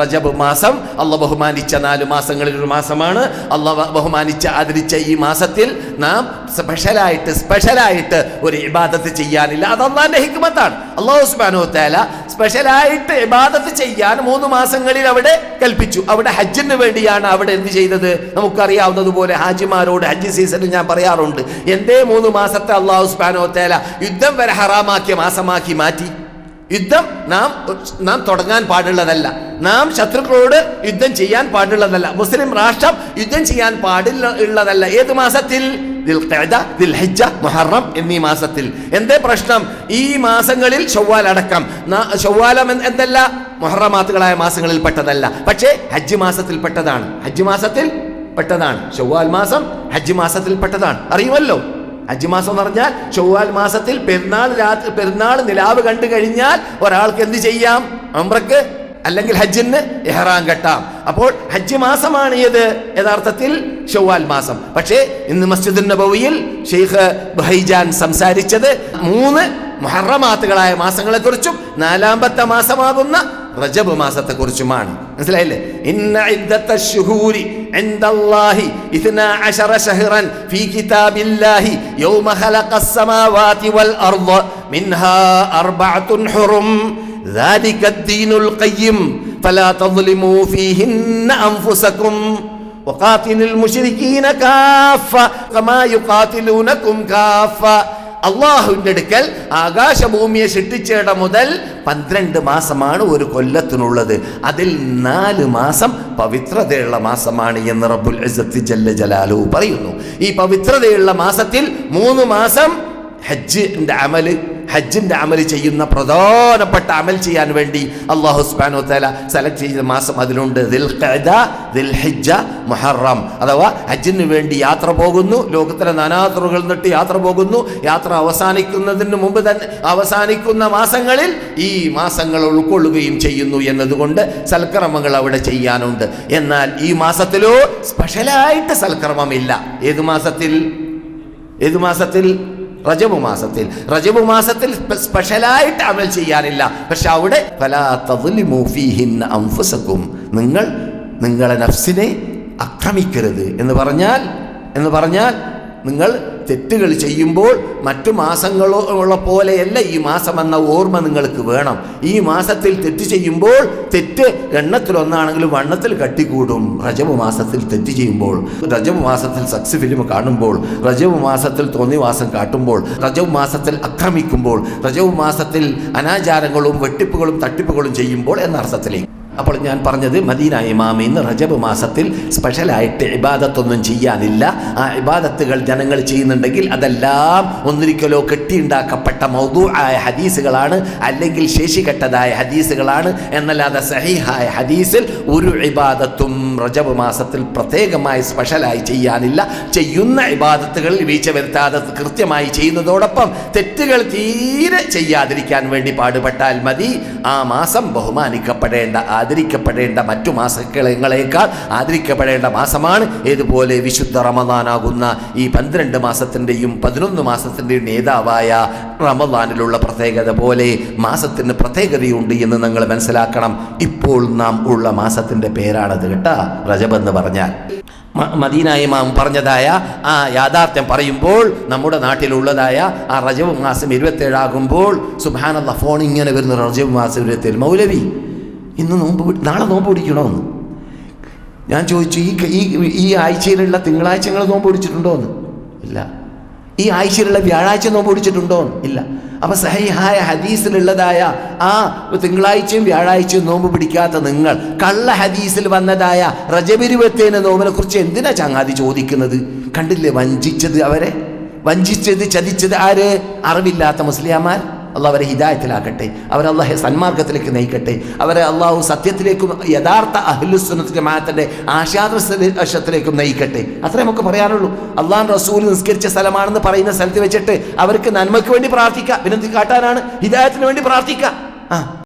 റജബ് മാസം അല്ല ബഹുമാനിച്ച നാല് മാസങ്ങളിൽ ഒരു മാസമാണ്. അല്ല ബഹുമാനിച്ച ആദരിച്ച ഈ മാസത്തിൽ നാം സ്പെഷ്യലായിട്ട് സ്പെഷ്യലായിട്ട് ഒരു ഇബാദത്ത് ചെയ്യാനില്ല. അത് അള്ളാന്റെ ഹിക്മത്താണ്. അള്ളാഹു സുബാനോ തേല സ്പെഷ്യലായിട്ട് ഇബാദത്ത് ചെയ്യാൻ മൂന്ന് മാസങ്ങളിൽ അവിടെ കൽപ്പിച്ചു. അവിടെ ഹജ്ജിന് വേണ്ടിയാണ് അവിടെ എന്ത് ചെയ്തത്? നമുക്കറിയാവുന്നതുപോലെ ഹാജിമാരോട് ഹജ്ജ് സീസണിൽ ഞാൻ പറയാറുണ്ട്. എന്തേ മൂന്ന് മാസത്തെ അള്ളാഹു സുബാനോ തേല യുദ്ധം വരെ ഹറാമാക്കിയ മാസമാക്കി മാറ്റി. യുദ്ധം നാം നാം തുടങ്ങാൻ പാടുള്ളതല്ല. നാം ശത്രുക്കളോട് യുദ്ധം ചെയ്യാൻ പാടുള്ളതല്ല. മുസ്ലിം രാഷ്ട്രം യുദ്ധം ചെയ്യാൻ പാടില്ല ഉള്ളതല്ല. ഏത് മാസത്തിൽ? മുഹറം എന്നീ മാസത്തിൽ. എന്തേ പ്രശ്നം? ഈ മാസങ്ങളിൽ ചൊവ്വാൽ അടക്കം. ചൊവ്വാലം എന്തല്ല? മുഹറമാത്തുകളായ മാസങ്ങളിൽ പെട്ടതല്ല. പക്ഷേ ഹജ്ജ് മാസത്തിൽ പെട്ടതാണ്. ഹജ്ജ് മാസത്തിൽ പെട്ടതാണ്. ചൊവ്വാൽ മാസം ഹജ്ജ് മാസത്തിൽ പെട്ടതാണ്. അറിയുമല്ലോ? ഹജ്ജ് മാസം എന്ന് പറഞ്ഞാൽ ചൊവ്വാൽ മാസത്തിൽ പെരുന്നാൾ രാത്രി പെരുന്നാൾ നിലാവ് കണ്ടു കഴിഞ്ഞാൽ ഒരാൾക്ക് എന്ത് ചെയ്യാം? അമ്രക്ക് അല്ലെങ്കിൽ ഹജ്ജിന് എഹ്റാൻ കെട്ടാം. അപ്പോൾ ഹജ്ജ് മാസമാണ് ഏത്? യഥാർത്ഥത്തിൽ ഷവ്വാൽ മാസം. പക്ഷേ ഇന്ന് മസ്ജിദ് നബവിയിൽ ഷെയ്ഖ് ബഹൈജാൻ സംസാരിച്ചത് മൂന്ന് മുഹറമാത്തുകളായ മാസങ്ങളെക്കുറിച്ചും നാലാമത്തെ മാസമാകുന്ന റജബ് മാസത്തെ കുറിച്ചുമാണ് മനസ്സിലായില്ലേ ഇന്ന ഇദ്ദത്ത ശുഹൂരി ഇൻദല്ലാഹി ഇത്നാ അശറ ശഹ്റൻ ഫീ കിതാബില്ലാഹി യൗമ ഖലഖസ് സമാവാതി വൽ അർദ് മിൻഹാ അർബഅത്തുൻ ഹുറും ذلك الدين القيم فلا تظلموا فيهن أنفسكم وقاتلوا المشركين كافة كما يقاتلونكم كافة അള്ളാഹുവിന്റെ അടുക്കൽ ആകാശഭൂമിയെ സൃഷ്ടിച്ചിട മുതൽ പന്ത്രണ്ട് മാസമാണ് ഒരു കൊല്ലത്തിനുള്ളത്. അതിൽ നാല് മാസം പവിത്രതയുള്ള മാസമാണ് എന്ന് റബ്ബുൽ ജല്ല ജലാലു പറയുന്നു. ഈ പവിത്രതയുള്ള മാസത്തിൽ മൂന്ന് മാസം ഹജ്ജിന്റെ അമൽ ഹജ്ജിന്റെ അമൽ ചെയ്യുന്ന പ്രധാനപ്പെട്ട അമൽ ചെയ്യാൻ വേണ്ടി അള്ളാഹു സുബ്ഹാനഹു തല സെലക്ട് ചെയ്ത മാസം അതിലുണ്ട്. ദിൽഹിജ്ജ, മുഹറം. അഥവാ ഹജ്ജിന് വേണ്ടി യാത്ര പോകുന്നു ലോകത്തിലെ നാനാതുറകൾ നിട്ട് യാത്ര പോകുന്നു. യാത്ര അവസാനിക്കുന്നതിന് മുമ്പ് തന്നെ അവസാനിക്കുന്ന മാസങ്ങളിൽ ഈ മാസങ്ങൾ ഉൾക്കൊള്ളുകയും ചെയ്യുന്നു എന്നതുകൊണ്ട് സൽക്രമങ്ങൾ അവിടെ ചെയ്യാനുണ്ട്. എന്നാൽ ഈ മാസത്തിലോ സ്പെഷ്യലായിട്ട് സൽക്രമമില്ല ഏത് മാസത്തിൽ? ഏത് മാസത്തിൽ? റജബ് മാസത്തിൽ. റജബു മാസത്തിൽ സ്പെഷ്യലായിട്ട് അമൽ ചെയ്യാനില്ല. പക്ഷെ അവിടെ നിങ്ങൾ നിങ്ങളെ നഫ്സിനെ അക്രമിക്കരുത് എന്ന് പറഞ്ഞാൽ എന്ന് പറഞ്ഞാൽ നിങ്ങൾ തെറ്റുകൾ ചെയ്യുമ്പോൾ മറ്റു മാസങ്ങളോ ഉള്ള പോലെയല്ല ഈ മാസം എന്ന ഓർമ്മ നിങ്ങൾക്ക് വേണം. ഈ മാസത്തിൽ തെറ്റ് ചെയ്യുമ്പോൾ തെറ്റ് എണ്ണത്തിലൊന്നാണെങ്കിലും വണ്ണത്തിൽ കട്ടിക്കൂടും. റജബ് മാസത്തിൽ തെറ്റ് ചെയ്യുമ്പോൾ റജബ് മാസത്തിൽ സക്സ് ഫിലിം കാണുമ്പോൾ റജബ് മാസത്തിൽ തോന്നിവാസം കാട്ടുമ്പോൾ റജബ് മാസത്തിൽ അക്രമിക്കുമ്പോൾ റജബ് മാസത്തിൽ അനാചാരങ്ങളും വെട്ടിപ്പുകളും തട്ടിപ്പുകളും ചെയ്യുമ്പോൾ എന്ന അർത്ഥത്തിലേക്ക് അപ്പോൾ ഞാൻ പറഞ്ഞത് മദീന ഇമാമി ഇന്ന് റജബ് മാസത്തിൽ സ്പെഷ്യലായിട്ട് ഇബാദത്തൊന്നും ചെയ്യാനില്ല. ആ ഇബാദത്തുകൾ ജനങ്ങൾ ചെയ്യുന്നുണ്ടെങ്കിൽ അതെല്ലാം ഒന്നിരിക്കലോ കെട്ടിയുണ്ടാക്കപ്പെട്ട മൗതു ആയ ഹദീസുകളാണ് അല്ലെങ്കിൽ ശേഷികെട്ടതായ ഹദീസുകളാണ്. എന്നല്ലാതെ സഹിഹായ ഹദീസിൽ ഒരു ഇബാദത്തും റജബ് മാസത്തിൽ പ്രത്യേകമായി സ്പെഷ്യലായി ചെയ്യാനില്ല. ചെയ്യുന്ന ഇബാദത്തുകളിൽ വീഴ്ച വരുത്താതെ കൃത്യമായി ചെയ്യുന്നതോടൊപ്പം തെറ്റുകൾ തീരെ ചെയ്യാതിരിക്കാൻ വേണ്ടി പാടുപെട്ടാൽ മതി. ആ മാസം ബഹുമാനിക്കപ്പെടേണ്ട ആദരിക്കപ്പെടേണ്ട മറ്റു മാസങ്ങളേക്കാൾ ആദരിക്കപ്പെടേണ്ട മാസമാണ്. ഏതുപോലെ വിശുദ്ധ റമദാനാകുന്ന ഈ പന്ത്രണ്ട് മാസത്തിന്റെയും പതിനൊന്ന് മാസത്തിന്റെയും നേതാവായ റമദാനിലുള്ള പ്രത്യേകത പോലെ മാസത്തിന് പ്രത്യേകതയുണ്ട് എന്ന് നിങ്ങൾ മനസ്സിലാക്കണം. ഇപ്പോൾ നാം ഉള്ള മാസത്തിന്റെ പേരാണത് കേട്ടാ റജബ് എന്ന് പറഞ്ഞാൽ. മദീന പറഞ്ഞതായ ആ യാഥാർത്ഥ്യം പറയുമ്പോൾ നമ്മുടെ നാട്ടിലുള്ളതായ ആ റജബ് മാസം ഇരുപത്തേഴാകുമ്പോൾ സുബാനുള്ള ഫോൺ ഇങ്ങനെ വരുന്ന. റജബ് മാസം ഇരുപത്തേഴ്. മൗലവി ഇന്ന് നോമ്പ് നാളെ നോമ്പ് പിടിക്കണമെന്ന് ഞാൻ ചോദിച്ചു ഈ ഈ ഈ ആഴ്ചയിലുള്ള തിങ്കളാഴ്ച നിങ്ങൾ നോമ്പ് പിടിച്ചിട്ടുണ്ടോ എന്ന്? ഇല്ല. ഈ ആഴ്ചയിലുള്ള വ്യാഴാഴ്ച നോമ്പ് പിടിച്ചിട്ടുണ്ടോ ഇല്ല. അപ്പം സഹിഹായ ഹദീസിലുള്ളതായ ആ തിങ്കളാഴ്ചയും വ്യാഴാഴ്ചയും നോമ്പ് പിടിക്കാത്ത നിങ്ങൾ കള്ള ഹദീസിൽ വന്നതായ റജബിരുവത്തേന നോമ്പിനെ കുറിച്ച് എന്തിനാ ചങ്ങാതി ചോദിക്കുന്നത്? കണ്ടില്ലേ? വഞ്ചിച്ചത് അവരെ? വഞ്ചിച്ചത് ചതിച്ചത് ആര്? അറിവില്ലാത്ത മുസ്ലിയാമാർ. അള്ളാഹ് അവരെ ഹിദായത്തിലാക്കട്ടെ. അവരെ അള്ളാഹെ സന്മാർഗത്തിലേക്ക് നയിക്കട്ടെ. അവരെ അള്ളാഹു സത്യത്തിലേക്കും യഥാർത്ഥ അഹ്ലുസ്വനത്തിന്റെ മാനത്തിന്റെ ആശാദർശത്തിലേക്കും നയിക്കട്ടെ. അത്രേ നമുക്ക് പറയാനുള്ളൂ. അള്ളാഹ് റസൂൽ നിസ്കരിച്ച സ്ഥലമാണെന്ന് പറയുന്ന സ്ഥലത്ത് വെച്ചിട്ട് അവർക്ക് നന്മയ്ക്ക് വേണ്ടി പ്രാർത്ഥിക്കുക വിനന്തി കാട്ടാനാണ്. ഹിദായത്തിന് വേണ്ടി പ്രാർത്ഥിക്കുക. ആ.